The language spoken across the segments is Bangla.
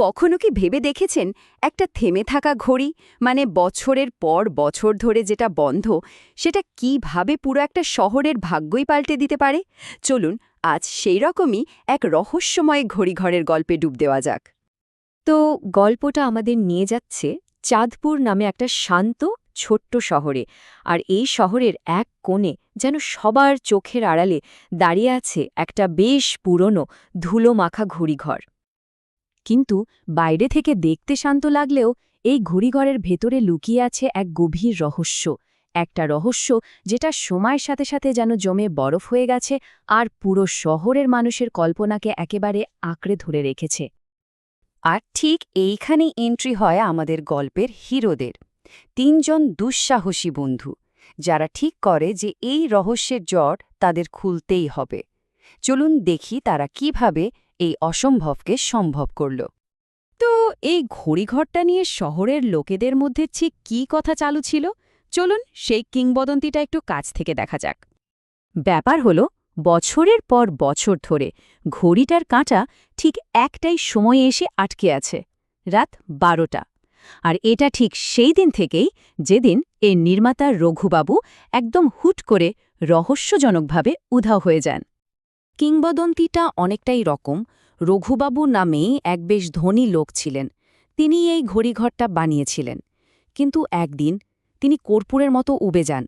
কখনো কি ভেবে দেখেছেন? একটা থেমে থাকা ঘড়ি মানে বছরের পর বছর ধরে যেটা বন্ধ, সেটা কীভাবে পুরো একটা শহরের ভাগ্যই পাল্টে দিতে পারে? চলুন, আজ সেই রকমই এক রহস্যময় ঘড়িঘরের গল্পে ডুব দেওয়া যাক। তো গল্পটা আমাদের নিয়ে যাচ্ছে চাঁদপুর নামে একটা শান্ত, ছোট্ট শহরে, আর এই শহরের এক কোণে যেন সবার চোখের আড়ালে দাঁড়িয়ে আছে একটা বেশ পুরনো ধুলো মাখা ঘড়িঘর। কিন্তু বাইরে থেকে দেখতে শান্ত লাগলেও এই ঘড়িঘরের ভেতরে লুকিয়ে আছে এক গভীর রহস্য। একটা রহস্য যেটা সময়ের সাথে সাথে যেন জমে বরফ হয়ে গেছে আর পুরো শহরের মানুষের কল্পনাকে একেবারে আঁকড়ে ধরে রেখেছে। আর ঠিক এইখানেই এন্ট্রি হয় আমাদের গল্পের হিরোদের। তিনজন দুঃসাহসী বন্ধু, যারা ঠিক করে যে এই রহস্যের জট তাদের খুলতেই হবে। চলুন দেখি তারা কীভাবে এই অসম্ভবকে সম্ভব করল। তো এই ঘড়িঘরটা নিয়ে শহরের লোকেদের মধ্যে ঠিক কী কথা চালু ছিল? চলুন সেই কিংবদন্তিটা একটু কাছ থেকে দেখা যাক। ব্যাপার হল, বছরের পর বছর ধরে ঘড়িটার কাঁটা ঠিক একটাই সময়ে এসে আটকে আছে, রাত বারোটা। আর এটা ঠিক সেই দিন থেকেই যেদিন এর নির্মাতা রঘুবাবু একদম হুট করে রহস্যজনকভাবে উধাও হয়ে যান। কিংবদন্তিটা অনেকটাই রকম, রঘুবাবু নামেই এক বেশ ধনী লোক ছিলেন। তিনি এই ঘড়িঘরটা বানিয়েছিলেন। কিন্তু একদিন তিনি কর্পূরের মতো উবে যান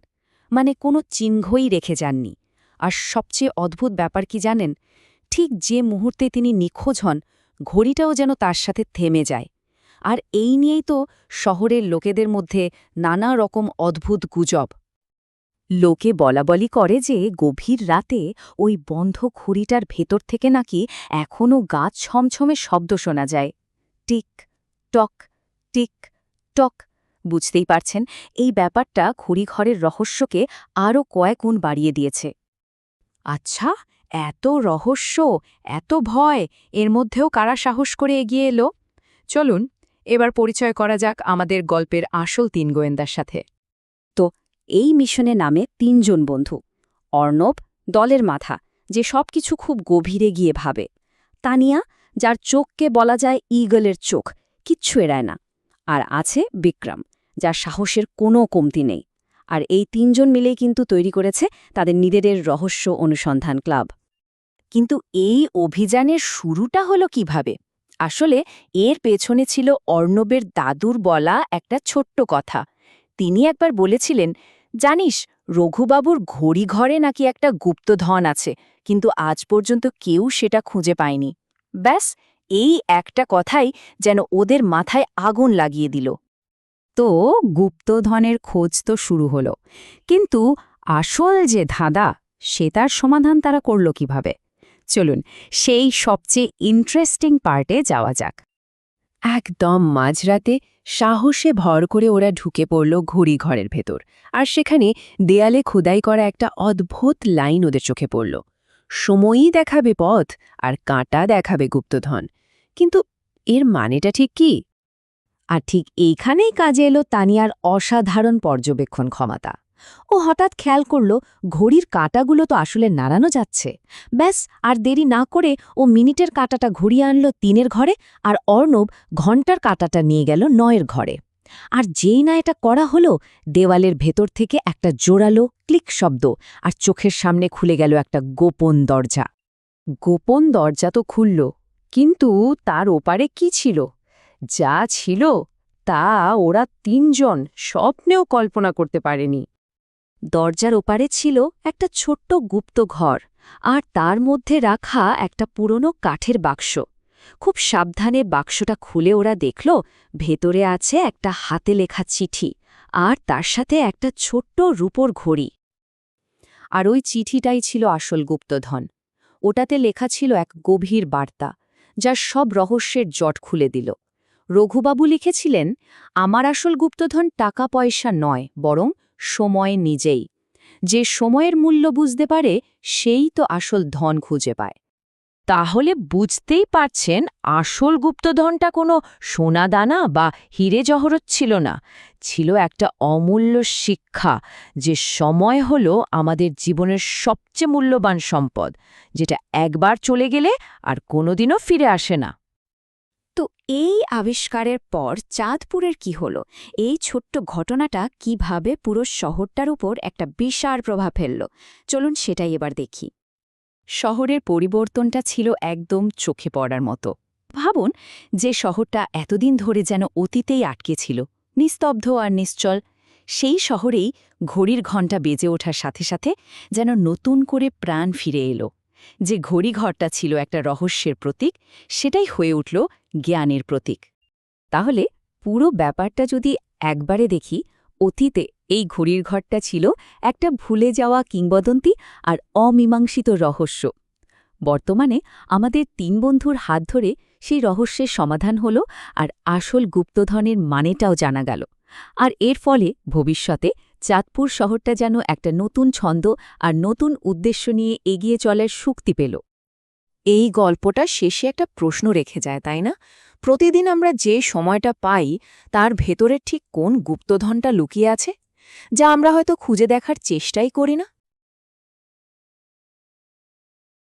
মানে কোনো চিহ্নই রেখে যাননি। আর সবচেয়ে অদ্ভুত ব্যাপার কি জানেন? ঠিক যে মুহূর্তে তিনি নিখোঁজ হন, ঘড়িটাও যেন তার সাথে থেমে যায়। আর এই নিয়েই তো শহরের লোকেদের মধ্যে নানা রকম অদ্ভুত গুজব। লোকে বলাবলি করে যে গভীর রাতে ওই বন্ধ খুঁড়িটার ভেতর থেকে নাকি এখনও গাছ ছমছমে শব্দ শোনা যায়। টিক, টক টিক, টক, বুঝতেই পারছেন, এই ব্যাপারটা খুঁড়িঘরের রহস্যকে আরও কয়েক কয়েকগুণ বাড়িয়ে দিয়েছে। আচ্ছা এত রহস্য, এত ভয়, এর মধ্যেও কারা সাহস করে এগিয়ে এলো? চলুন, এবার পরিচয় করা যাক আমাদের গল্পের আসল তিন গোয়েন্দার সাথে। তো এই মিশনে নামে তিনজন বন্ধু, অর্ণব, দলের মাথা, যে সবকিছু খুব গভীরে গিয়ে ভাবে। তানিয়া, যার চোখকে বলা যায় ইগলের চোখ, কিচ্ছু এড়ায় না। আর আছে বিক্রম, যার সাহসের কোনো কমতি নেই। আর এই তিনজন মিলেই কিন্তু তৈরি করেছে তাদের নিজেদের রহস্য অনুসন্ধান ক্লাব। কিন্তু এই অভিযানের শুরুটা হলো কীভাবে? আসলে এর পেছনে ছিল অর্ণবের দাদুর বলা একটা ছোট্ট কথা। তিনি একবার বলেছিলেন জানিস, রঘুবাবুর ঘড়ি ঘরে নাকি একটা গুপ্তধন আছে, কিন্তু আজ পর্যন্ত কেউ সেটা খুঁজে পায়নি। ব্যাস, এই একটা কথাই যেন ওদের মাথায় আগুন লাগিয়ে দিল। তো গুপ্তধনের খোঁজ তো শুরু হল। কিন্তু আসল যে ধাঁধা, সে তার সমাধান তারা করল কীভাবে? চলুন, সেই সবচেয়ে ইন্টারেস্টিং পার্টে যাওয়া যাক। একদম মাঝরাতে সাহসে ভর করে ওরা ঢুকে পড়ল ঘড়ি ঘরের ভেতর। আর সেখানে দেয়ালে খোদাই করা একটা অদ্ভুত লাইন ওদের চোখে পড়ল। সময়ই দেখাবে পথ আর কাঁটা দেখাবে গুপ্তধন। কিন্তু এর মানেটা ঠিক কি? আর ঠিক এইখানেই কাজে এলো তানিয়ার অসাধারণ পর্যবেক্ষণ ক্ষমতা। ও হঠাৎ খেয়াল করল ঘড়ির কাঁটাগুলো তো আসলে নাড়ানো যাচ্ছে। ব্যাস, আর দেরি না করে ও মিনিটের কাঁটাটা ঘুরিয়ে আনল তিনের ঘরে আর অর্ণব ঘণ্টার কাঁটাটা নিয়ে গেল নয়ের ঘরে। আর যেই না এটা করা হলো, দেওয়ালের ভেতর থেকে একটা জোরালো ক্লিক শব্দ আর চোখের সামনে খুলে গেল একটা গোপন দরজা। গোপন দরজা তো খুলল, কিন্তু তার ওপারে কি ছিল? যা ছিল তা ওরা তিনজন স্বপ্নেও কল্পনা করতে পারেনি। দরজার ওপারে ছিল একটা ছোট্ট গুপ্ত ঘর, আর তার মধ্যে রাখা একটা পুরনো কাঠের বাক্স। খুব সাবধানে বাক্সটা খুলে ওরা দেখল, ভেতরে আছে একটা হাতে লেখা চিঠি, আর তার সাথে একটা ছোট্ট রূপোর ঘড়ি। আর ওই চিঠিটাই ছিল আসল গুপ্তধন। ওটাতে লেখা ছিল এক গভীর বার্তা, যা সব রহস্যের জট খুলে দিল। রঘুবাবু লিখেছিলেন, আমার আসল গুপ্তধন টাকা পয়সা নয়, বরং সময় নিজেই। যে সময়ের মূল্য বুঝতে পারে, সেই তো আসল ধন খুঁজে পায়। তাহলে বুঝতেই পারছেন, আসল গুপ্তধনটা কোনো সোনাদানা বা হিরে জহরত ছিল না। ছিল একটা অমূল্য শিক্ষা, যে সময় হল আমাদের জীবনের সবচেয়ে মূল্যবান সম্পদ, যেটা একবার চলে গেলে আর কোনোদিনও ফিরে আসে না। তো এই আবিষ্কারের পর চাঁদপুরের কি হলো? এই ছোট্ট ঘটনাটা কীভাবে পুরো শহরটার উপর একটা বিশাল প্রভাব ফেলল? চলুন সেটাই এবার দেখি। শহরের পরিবর্তনটা ছিল একদম চোখে পড়ার মতো। ভাবুন, যে শহরটা এতদিন ধরে যেন অতীতেই আটকে ছিল, নিস্তব্ধ আর নিশ্চল, সেই শহরেই ঘড়ির ঘণ্টা বেজে ওঠার সাথে সাথে যেন নতুন করে প্রাণ ফিরে এলো। যে ঘড়িঘরটা ছিল একটা রহস্যের প্রতীক, সেটাই হয়ে উঠল জ্ঞানের প্রতীক। তাহলে পুরো ব্যাপারটা যদি একবারে দেখি, অতীতে এই ঘড়ির ঘরটা ছিল একটা ভুলে যাওয়া কিংবদন্তি আর অমীমাংসিত রহস্য। বর্তমানে আমাদের তিন বন্ধুর হাত ধরে সেই রহস্যের সমাধান হল আর আসল গুপ্তধনের মানেটাও জানা গেল। আর এর ফলে ভবিষ্যতে চাঁদপুর শহরটা যেন একটা নতুন ছন্দ আর নতুন উদ্দেশ্য নিয়ে এগিয়ে চলার শক্তি পেল। এই গল্পটা শেষে একটা প্রশ্ন রেখে যায়, তাই না? প্রতিদিন আমরা যে সময়টা পাই, তার ভেতরে ঠিক কোন গুপ্তধনটা লুকিয়ে আছে, যা আমরা হয়তো খুঁজে দেখার চেষ্টাই করি না?